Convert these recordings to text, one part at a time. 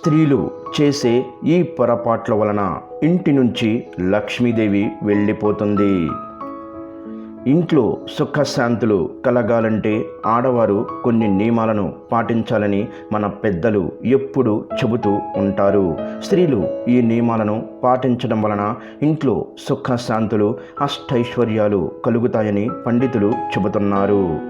స్త్రీలు చేసే ఈ పొరపాట్ల వలన ఇంటి నుంచి లక్ష్మీదేవి వెళ్ళిపోతుంది. ఇంట్లో సుఖశాంతులు కలగాలంటే ఆడవారు కొన్ని నియమాలను పాటించాలని మన పెద్దలు ఎప్పుడూ చెబుతూ ఉంటారు. స్త్రీలు ఈ నియమాలను పాటించడం వలన ఇంట్లో సుఖశాంతులు అష్టైశ్వర్యాలు కలుగుతాయని పండితులు చెబుతున్నారు.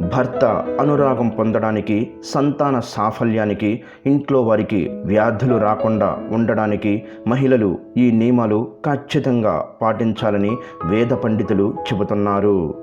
భర్త అనురాగం పొందడానికి సంతాన సాఫల్యానికి ఇంట్లో వారికి వ్యాధులు రాకుండా ఉండడానికి మహిళలు ఈ నియమాలు ఖచ్చితంగా పాటించాలని వేద పండితులు చెబుతున్నారు.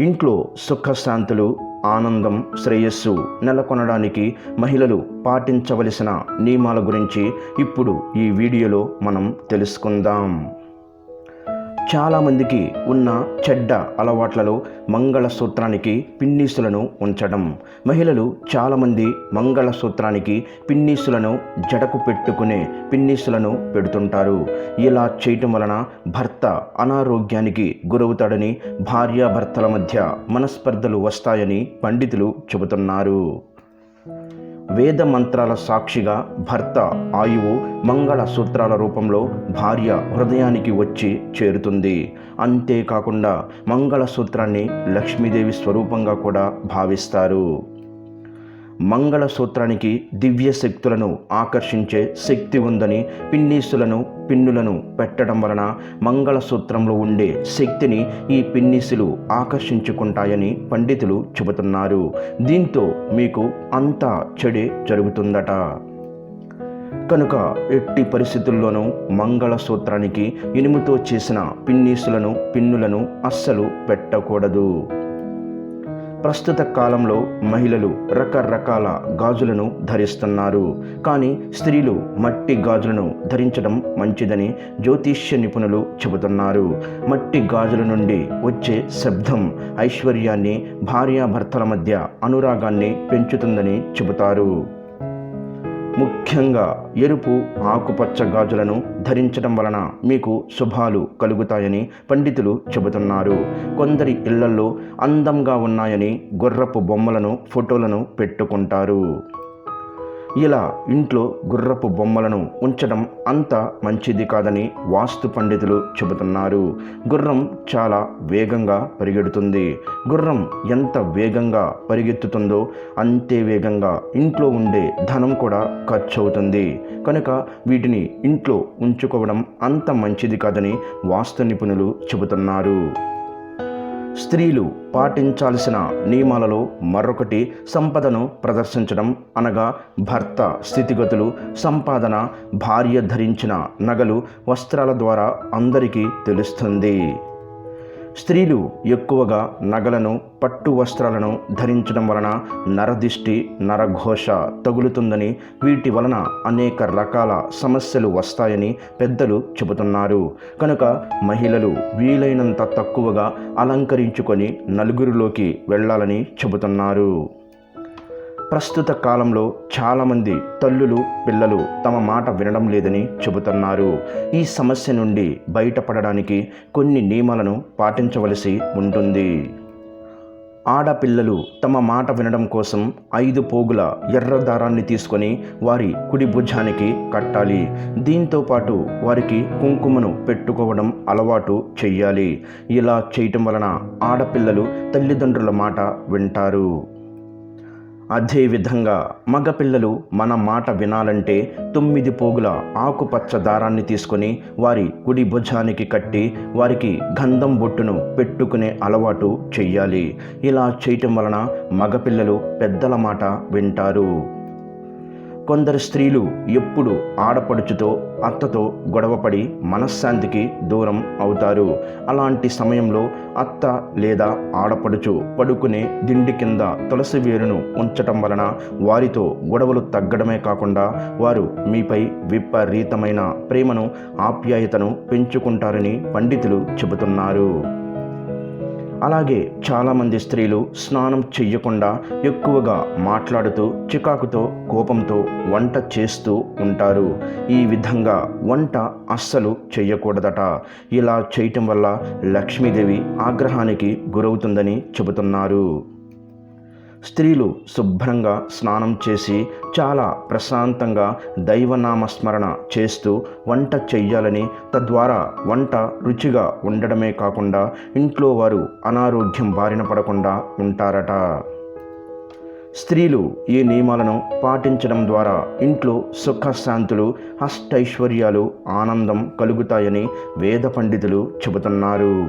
ఇంట్లో సుఖశాంతులు ఆనందం శ్రేయస్సు నెలకొనడానికి మహిళలు పాటించవలసిన నియమాల గురించి ఇప్పుడు ఈ వీడియోలో మనం తెలుసుకుందాం. చాలామందికి ఉన్న చెడ్డ అలవాట్లలో మంగళసూత్రానికి పిన్నీసులను ఉంచడం. మహిళలు చాలామంది మంగళసూత్రానికి పిన్నీసులను జడకు పెట్టుకునే పిన్నీసులను పెడుతుంటారు. ఇలా చేయటం వలన భర్త అనారోగ్యానికి గురవుతాడని భార్యాభర్తల మధ్య మనస్పర్ధలు వస్తాయని పండితులు చెబుతున్నారు. వేద మంత్రాల సాక్షిగా భర్త ఆయువు మంగళ సూత్రాల రూపంలో భార్య హృదయానికి వచ్చి చేరుతుంది. అంతేకాకుండా మంగళ సూత్రాన్ని లక్ష్మీదేవి స్వరూపంగా కూడా భావిస్తారు. మంగళసూత్రానికి దివ్య శక్తులను ఆకర్షించే శక్తి ఉందని పిన్నీసులను పిన్నులను పెట్టడం వలన మంగళసూత్రంలో ఉండే శక్తిని ఈ పిన్నీసులు ఆకర్షించుకుంటాయని పండితులు చెబుతున్నారు. దీంతో మీకు అంతా చెడే జరుగుతుందట. కనుక ఎట్టి పరిస్థితుల్లోనూ మంగళసూత్రానికి ఇనుముతో చేసిన పిన్నీసులను పిన్నులను అస్సలు పెట్టకూడదు. ప్రస్తుత కాలంలో మహిళలు రకరకాల గాజులను ధరిస్తున్నారు. కానీ స్త్రీలు మట్టి గాజులను ధరించడం మంచిదని జ్యోతిష్య నిపుణులు చెబుతున్నారు. మట్టి గాజుల నుండి వచ్చే శబ్దం ఐశ్వర్యాన్ని భార్యాభర్తల మధ్య అనురాగాన్ని పెంచుతుందని చెబుతారు. ముఖ్యంగా ఎరుపు ఆకుపచ్చ గాజులను ధరించడం వలన మీకు శుభాలు కలుగుతాయని పండితులు చెబుతున్నారు. కొందరి ఇళ్ళలో అందంగా ఉన్నాయని గుర్రపు బొమ్మలను ఫోటోలను పెట్టుకుంటారు. ఇలా ఇంట్లో గుర్రపు బొమ్మలను ఉంచడం అంత మంచిది కాదని వాస్తు పండితులు చెబుతున్నారు. గుర్రం చాలా వేగంగా పరిగెడుతుంది. గుర్రం ఎంత వేగంగా పరిగెత్తుతుందో అంతే వేగంగా ఇంట్లో ఉండే ధనం కూడా ఖర్చు అవుతుంది కనుక వీటిని ఇంట్లో ఉంచుకోవడం అంత మంచిది కాదని వాస్తు నిపుణులు చెబుతున్నారు. స్త్రీలు పాటించాల్సిన నియమాలలో మరొకటి సంపదను ప్రదర్శించడం అనగా భర్త స్థితిగతులు సంపాదన భార్య ధరించిన నగలు వస్త్రాల ద్వారా అందరికీ తెలుస్తుంది. స్త్రీలు ఎక్కువగా నగలను పట్టు వస్త్రాలను ధరించడం వలన నరదిష్టి నరఘోష తగులుతుందని వీటి వలన అనేక రకాల సమస్యలు వస్తాయని పెద్దలు చెబుతున్నారు. కనుక మహిళలు వీలైనంత తక్కువగా అలంకరించుకొని నలుగురిలోకి వెళ్ళాలని చెబుతున్నారు. ప్రస్తుత కాలంలో చాలామంది తల్లులు పిల్లలు తమ మాట వినడం లేదని చెబుతున్నారు. ఈ సమస్య నుండి బయటపడడానికి కొన్ని నియమాలను పాటించవలసి ఉంటుంది. ఆడపిల్లలు తమ మాట వినడం కోసం ఐదు పోగుల ఎర్ర దారాన్ని తీసుకొని వారి కుడి భుజానికి కట్టాలి. దీంతో పాటు వారికి కుంకుమను పెట్టుకోవడం అలవాటు చెయ్యాలి. ఇలా చేయటం వలన ఆడపిల్లలు తల్లిదండ్రుల మాట వింటారు. అదేవిధంగా మగపిల్లలు మన మాట వినాలంటే తొమ్మిది పోగుల ఆకుపచ్చ దారాన్ని తీసుకొని వారి కుడి భుజానికి కట్టి వారికి గంధం బొట్టును పెట్టుకునే అలవాటు చెయ్యాలి. ఇలా చేయటం వలన మగపిల్లలు పెద్దల మాట వింటారు. కొందరు స్త్రీలు ఎప్పుడు ఆడపడుచుతో అత్తతో గొడవపడి మనశ్శాంతికి దూరం అవుతారు. అలాంటి సమయంలో అత్త లేదా ఆడపడుచు పడుకునే దిండి కింద తులసి వేరును ఉంచటం వలన వారితో గొడవలు తగ్గడమే కాకుండా వారు మీపై విపరీతమైన ప్రేమను ఆప్యాయతను పెంచుకుంటారని పండితులు చెబుతున్నారు. అలాగే చాలామంది స్త్రీలు స్నానం చెయ్యకుండా ఎక్కువగా మాట్లాడుతూ చికాకుతో కోపంతో వంట చేస్తూ ఉంటారు. ఈ విధంగా వంట అస్సలు చెయ్యకూడదట. ఇలా చేయటం వల్ల లక్ష్మీదేవి ఆగ్రహానికి గురవుతుందని చెబుతున్నారు. స్త్రీలు శుభ్రంగా స్నానం చేసి చాలా ప్రశాంతంగా దైవనామస్మరణ చేస్తూ వంట చెయ్యాలని తద్వారా వంట రుచిగా ఉండడమే కాకుండా ఇంట్లో వారు అనారోగ్యం బారిన పడకుండా ఉంటారట. స్త్రీలు ఈ నియమాలను పాటించడం ద్వారా ఇంట్లో సుఖశాంతులు అష్టైశ్వర్యాలు ఆనందం కలుగుతాయని వేద పండితులు చెబుతున్నారు.